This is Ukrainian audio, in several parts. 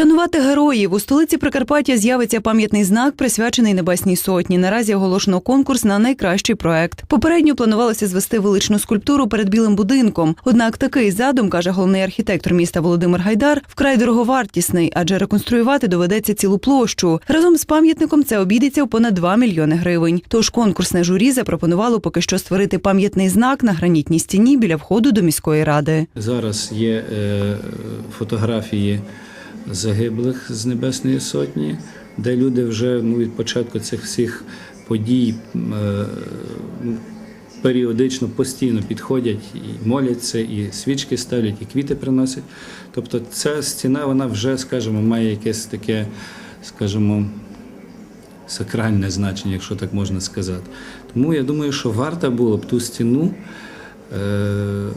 Вшанувати героїв у столиці Прикарпаття з'явиться пам'ятний знак, присвячений Небесній Сотні. Наразі оголошено конкурс на найкращий проект. Попередньо планувалося звести величну скульптуру перед білим будинком. Однак такий задум, каже головний архітектор міста Володимир Гайдар, вкрай дороговартісний, адже реконструювати доведеться цілу площу. Разом з пам'ятником це обійдеться в понад 2 мільйони гривень. Тож конкурсне журі запропонувало поки що створити пам'ятний знак на гранітній стіні біля входу до міської ради. Зараз є е, фотографії загиблих з Небесної Сотні, де люди вже ну, від початку цих всіх подій е, ну, періодично постійно підходять і моляться, і свічки ставлять, і квіти приносять. Тобто ця стіна вона вже, скажімо, має якесь таке, скажімо, сакральне значення, якщо так можна сказати. Тому я думаю, що варто було б ту стіну е,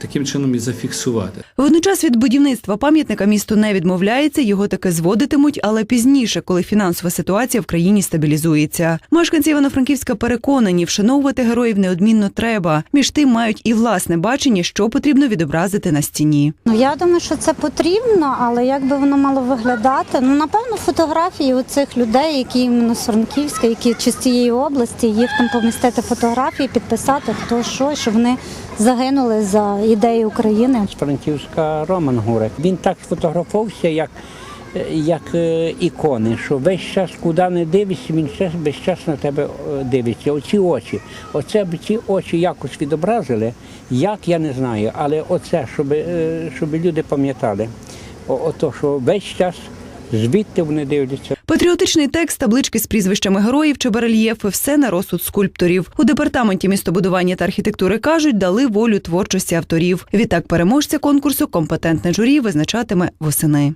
таким чином і зафіксувати. Водночас від будівництва пам'ятника місто не відмовляється, його таки зводитимуть, але пізніше, коли фінансова ситуація в країні стабілізується. Мешканці Івано-Франківська переконані, вшановувати героїв неодмінно треба. Між тим мають і власне бачення, що потрібно відобразити на стіні. Ну я думаю, що це потрібно, але як би воно мало виглядати? Ну напевно, фотографії у цих людей, які іменно з Франківська, які чи з цієї області, їх там помістити фотографії, підписати хто що, що вони загинули за ідеї України. з Франківська Роман Гурик. Він так сфотографувався, як, як е, ікони, що весь час, куди не дивишся, він весь час на тебе е, дивиться. Оці очі. Оце б ці очі якось відобразили, як я не знаю, але оце, щоб, е, щоб люди пам'ятали. Ото, що весь час звідти вони дивляться. Патріотичний текст, таблички з прізвищами героїв чи барельєфи – все на розсуд скульпторів. У департаменті містобудування та архітектури кажуть, дали волю творчості авторів. Відтак переможця конкурсу компетентне журі визначатиме восени.